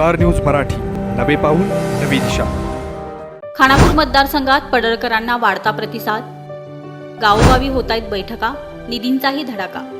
Star news Marathi. नवे पाऊल नवी दिशा. खानापूर मतदारसंघात पडळकरांना वाढता प्रतिसाद. गावोगावी होत आहेत बैठका निधींचाही धडाका.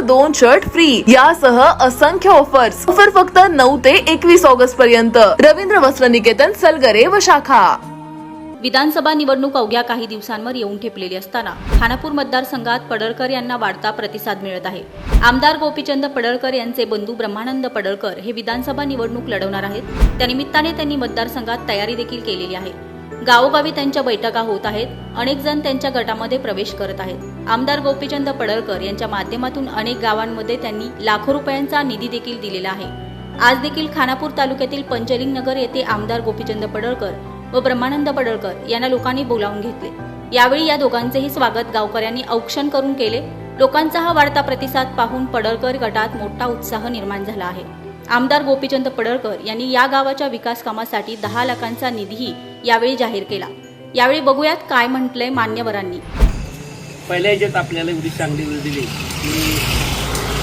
दोन शर्ट फ्री यासह असंख्य ऑफर्स ऑफर फक्त नऊ ते एकवीस ऑगस्ट पर्यंत. रवींद्र वस्त्र निकेतन सलगरे व शाखा. विधानसभा निवडणूक अवघ्या काही दिवसांवर येऊन ठेपलेली असताना खानापूर मतदारसंघात पडळकर यांना वाढता प्रतिसाद मिळत आहे. आमदार गोपीचंद पडळकर यांचे बंधू ब्रह्मानंद पडळकर हे विधानसभा निवडणूक लढवणार आहेत. त्यानिमित्ताने त्यांनी मतदारसंघात तयारी देखील केलेली आहे. गावोगावी त्यांच्या बैठका होत आहेत. अनेक जण त्यांच्या गटामध्ये प्रवेश करत आहेत. आमदार गोपीचंद पडळकर यांच्या माध्यमातून अनेक गावांमध्ये त्यांनी लाखो रुपयांचा निधी देखील दिलेला आहे. आज देखील खानापूर तालुक्यातील पंचलिंग नगर येथे आमदार गोपीचंद पडळकर व ब्रह्मानंद पडळकर यांना लोकांनी बोलावून घेतले. यावेळी या दोघांचेही स्वागत गावकऱ्यांनी औक्षण करून केले. लोकांचा हा वाढता प्रतिसाद पाहून पडळकर गटात मोठा उत्साह निर्माण झाला आहे. आमदार गोपीचंद पडळकर यांनी या गावाच्या विकास कामासाठी दहा लाखांचा निधीही यावेळी जाहीर केला. यावेळी बघूयात काय म्हटलंय मान्यवरांनी. पहिल्या याच्यात आपल्याला एवढी चांगली वेळ दिली की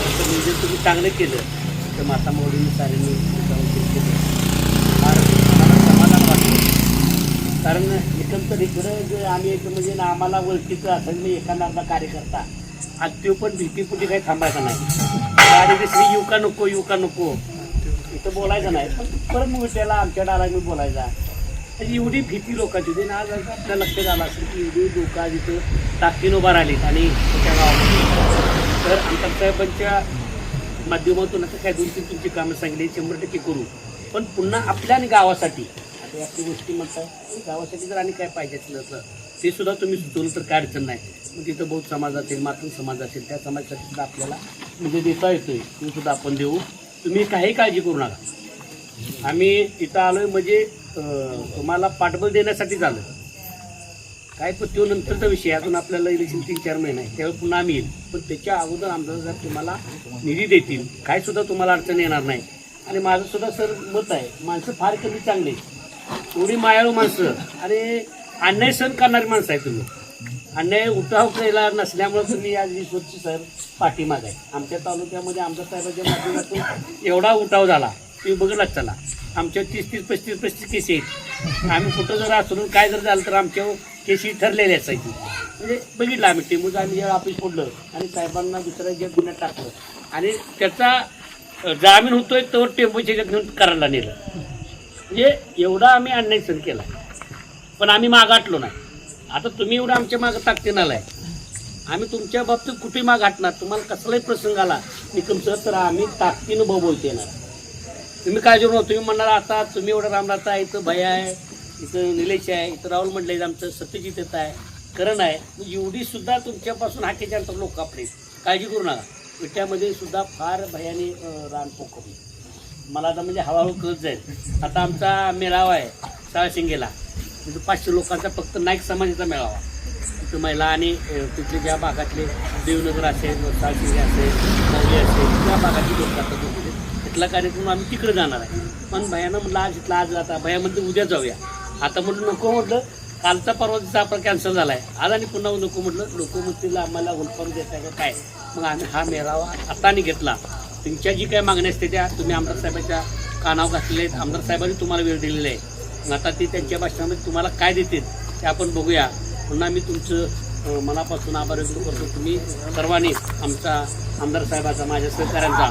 असं म्हणजे तुम्ही चांगलं केलं. तर माता मोडीने साऱ्यांनी केलं. फार समाधान वाटलं. कारण एकंदर इकडं जे आम्ही एक म्हणजे ना आम्हाला ओळखीचं असेल मी एखादा कार्यकर्ता आज तो पण भीतीपुटी काही थांबायचा नाही. गाडी दुसरी येऊ नको युका नको. इथं बोलायचं नाही. पण परत मग त्याला आमच्या डाराने मी बोलायचा. त्याची एवढी भीती लोकांची होती ना आज आपल्या लक्षात आलं असेल की एवढी लोक आज इथं ताकदीनं उभा राहिलीत आणि त्या गावामध्ये. तर आमच्या साहेबांच्या माध्यमातून आता काय दोन तीन तुमची कामं सांगली शंभर टक्के करू. पण पुन्हा आपल्या आणि गावासाठी. आता आपली गोष्टी म्हणतात गावासाठी जर आणि काय पाहिजे असलं तर. ते सुद्धा तुम्ही सुचवलं तर काय अडचण नाही. मग तिथं बौद्ध समाज असेल मातृ समाज असेल त्या समाजासाठी सुद्धा आपल्याला म्हणजे देता येतोय. ते सुद्धा आपण देऊ. तुम्ही काही काळजी करू नका. आम्ही इथं आलोय म्हणजे तुम्हाला पाठबळ देण्यासाठीच आलो काय पण तो नंतरचा विषय अजून आपल्याला इलेक्शन तीन चार महिने आहे त्यावेळी पुन्हा आम्ही येईल. पण त्याच्या अगोदर आमदार साहेब तुम्हाला निधी देतील. काय सुद्धा तुम्हाला अडचण येणार नाही. आणि माझं सुद्धा सर मत आहे माणसं फार कमी चांगली आहेत. एवढी मायाळू माणसं. आणि अन्याय सहन करणारी माणसं आहे तुम्ही. अन्याय उठाव केला नसल्यामुळे तुम्ही आज वीस वर्ष सर पाठीमाग आहे. आमच्या तालुक्यामध्ये आमदार साहेबाच्या माध्यमातून एवढा उठाव झाला. तुम्ही बघलाच चला. आमच्या तीस तीस पस्तीस पस्तीस केसी आहेत. आम्ही कुठं जर असून काय जर झालं तर आमच्या केसी ठरलेले असायची म्हणजे बघितलं आम्ही टेमूज आम्ही जेव्हा ऑफिस फोडलं आणि साहेबांना दुसऱ्या जे गुन्ह्यात टाकलं. आणि त्याचा जामीन होतोय तो टेम्पोच्या घेऊन करायला नेलं. म्हणजे एवढा आम्ही अन्याय सहन केला. पण आम्ही मागाटलो नाही. आता तुम्ही एवढं आमच्या मागं ताकदीन आलाय. आम्ही तुमच्या बाबतीत कुठे माग हटणार? तुम्हाला कसलाही प्रसंग आला निकम सर तर आम्ही ताकदीनं बोलते येणार. तुम्ही काय करू तुम्ही म्हणणार आता तुम्ही एवढं रामनाथ आहे इथं भय आहे इथं निलेश आहे इथं राहुल मंडळी आमचं सत्यजित येत आहे करण आहे. एवढी सुद्धा तुमच्यापासून हाकेच्या अंतर लोक आपले काळजी करू नका. विट्यामध्ये सुद्धा फार भयाने रान पोखवली मला आता म्हणजे हळूहळू कळत जाईल. आता आमचा मेळावा आहे साळशिंगेला. म्हणजे पाचशे लोकांचा फक्त नाईक समाजाचा मेळावा. तिथं महिला आणि तिथले ज्या भागातले देवनगर असेल साळशिरी असेल मौली असेल त्या भागातली लोक जातात तिथला कार्यक्रम आम्ही तिकडे जाणार आहे. पण भयानं म्हटलं आज इथला आज आता भया म्हणते उद्या जाऊया. आता म्हटलं नको म्हटलं कालचा परवाचा आपला कॅन्सल झाला आहे आज आणि पुन्हा नको म्हटलं लोक म्हणतील आम्हाला होलपार देता का काय? मग आम्ही हा मेळावा आता घेतला. तुमच्या जी काय मागणी असते त्या तुम्ही आमदार साहेबांच्या कानावर घातलेले आहेत. आमदार साहेबांनी तुम्हाला वेळ दिलेला आहे. आता ती त्यांच्या भाषणामध्ये तुम्हाला काय देतील ते आपण बघूया. पुन्हा मी तुमचं मनापासून आभार व्यक्त करतो. तुम्ही सर्वांनी आमचा आमदार साहेबाचा माझ्या सहकाऱ्यांचा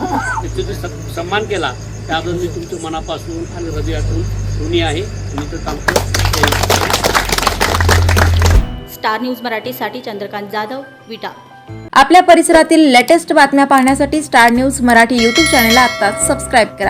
स- सन्मान केला. त्याबद्दल मी तुमच्या मनापासून आणि हृदयातून ऋणी आहे. मी तर थांबतो. स्टार न्यूज मराठीसाठी चंद्रकांत जाधव विटा. आपल्या परिसरातील लेटेस्ट बातम्या पाहण्यासाठी स्टार न्यूज मराठी यूट्यूब चॅनलला आत्ताच सबस्क्राईब करा.